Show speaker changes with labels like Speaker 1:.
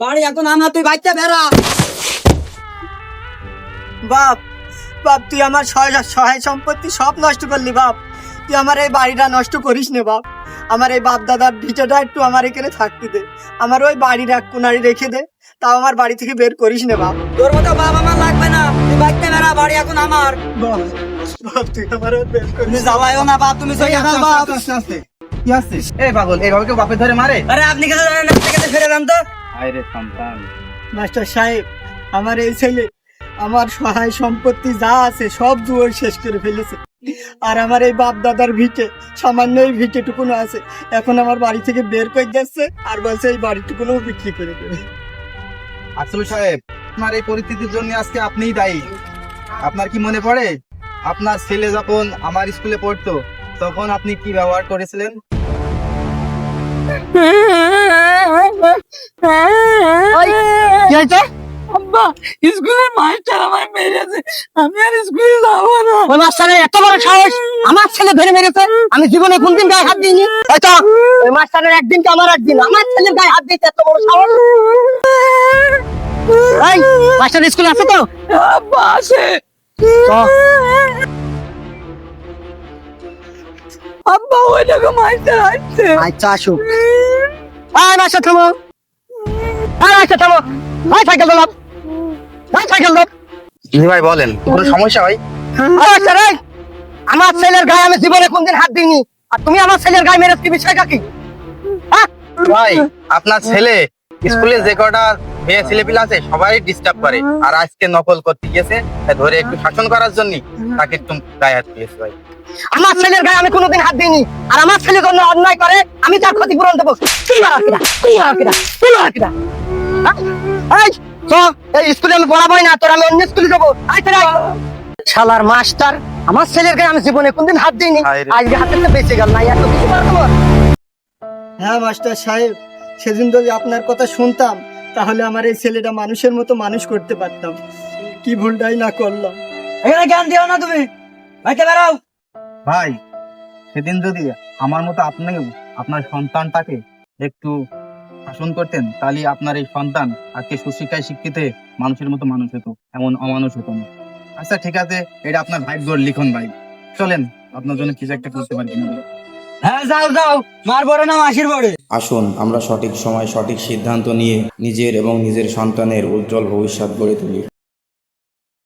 Speaker 1: বাড়ি এখন আমার তুই বাচ্চা বেড়া। বাপ বাপ তুই আমার সহায় সম্পত্তি সব নষ্ট করলি বাপ। তুই আমার এই বাড়িটা নষ্ট করিস নে বাপ। আমার এই বাপ দাদার ভিটাটা একটু আমার এখানে থাকতে দে। আমার ওই বাড়ির এক কোনারি রেখে দে। তাও আমার বাড়ি থেকে বের করিস নে বাপ। তোর মতো বাপ আমার লাগবে না। তুই বাচ্চা বেড়া বাড়ি এখন আমার। বাপ বাপ তুই আমার বের করিস জ্বালাইও না। বাপ তুমি সই আমার বাপ।
Speaker 2: কি আসছে এই পাগল এইভাবে কেউ বাপের ধরে মারে।
Speaker 1: আরে আপনি কেন ফিরে যান তো?
Speaker 2: আরে সন্তান।
Speaker 1: মাস্টার সাহেব আমার এই ছেলে আমার সহায় সম্পত্তি যা আছে সব জুয়োর শেষ করে ফেলেছে। আর আমার এই বাপ দাদার ভিটে সামান্য এই ভিটেটুকুনো আছে। এখন আমার বাড়ি থেকে বের করে যাচ্ছে আর বলছে এই বাড়িটুকুনো বিক্রি করে দেবে।
Speaker 2: আসল সাহেব আপনার এই পরিস্থিতির জন্য আজকে আপনিই দায়ী। আপনার কি মনে পড়ে? আপনার ছেলে যখন আমার স্কুলে পড়তো তখন আপনি কি ব্যবহার করেছিলেন?
Speaker 1: আব্বা স্কুলের মাস্টার আমায় মেরেছে। আমি আর স্কুলে যাব না।
Speaker 3: ওই মাস্টারের এত বড় সাহস! আমার ছেলে ধরে মেরেছে। আমি জীবনে কোনদিন গায়ে হাত দিইনি। হয়তো ওই মাস্টারের একদিন তো আমার একদিন। আমার গায়ে হাত দিতে এত বড় সাহস! এই মাস্টার স্কুলে আছে তো।
Speaker 1: আব্বা আছে। আব্বা ওই দেখো মাস্টার আসছে।
Speaker 3: আচ্ছা আসুক। আয় মাস্টার থামো। আয় থামো। আয় সাইকেল দোলাপ আয় সাইকেল দোলাপ
Speaker 2: জি ভাই বলেন কোনো সমস্যা ভাই?
Speaker 3: আয় মাস্টার আমার ছেলের গায়ে আমি জীবনে কোনদিন হাত দিইনি। আর তুমি আমার ছেলের গায়ে মেরেছ কি বিষয়টা কি? হ্যাঁ?
Speaker 2: ভাই আপনার ছেলে স্কুলে যে কটা মেয়ে ছেলেপিলা আছে সবাই ডিস্টার্ব করে। আর আজকে নকল করতে গিয়েছে ধরে একটু শাসন করার জন্য তাকে একটু গায়ে হাত দিয়েছে ভাই।
Speaker 3: আমার ছেলের গায়ে আমি কোনোদিন হাত দিইনি। আর আমার ছেলে কোনো অন্যায় করে আমি তার ক্ষতিপূরণ দেবো। তুই মারা কিনা তুই মারা কিনা তুই মারা কিনা? এই চ, এই স্কুলে আমি পড়াবোই না তোর আমি অন্য স্কুলে যাব। আয় তোরা শালার মাস্টার আমার ছেলের গায়ে আমি জীবনে কোনদিন হাত দিইনি। আজকে হাতের তো বেঁচে গেল না এত কিছু পারব
Speaker 1: হ্যাঁ মাস্টার সাহেব সেদিন যদি আপনার কথা শুনতাম তাহলে আমার এই ছেলেটা মানুষের মতো মানুষ করতে পারতাম। কি ভুলটাই না করলাম। এখানে জ্ঞান দিও না তুমি। বাইতে বেড়াও
Speaker 2: ভাই সেদিন যদি আমার মতো আপনি আপনার সন্তানটাকে একটু শাসন করতেন তাহলে আপনার এই সন্তান আজকে সুশিক্ষায় শিক্ষিত মানুষের মতো মানুষ হতো এমন অমানুষ হতো না। আচ্ছা ঠিক আছে এটা আপনার ভাগ্যর লিখুন ভাই। চলেন আপনার জন্য কিছু একটা করতে পারি। কিনা
Speaker 1: হ্যাঁ যাও যাও মার বড় না মাসির বড়ে।
Speaker 4: আসুন আমরা সঠিক সময় সঠিক সিদ্ধান্ত নিয়ে নিজের এবং নিজের সন্তানের উজ্জ্বল ভবিষ্যৎ গড়ে তুলি।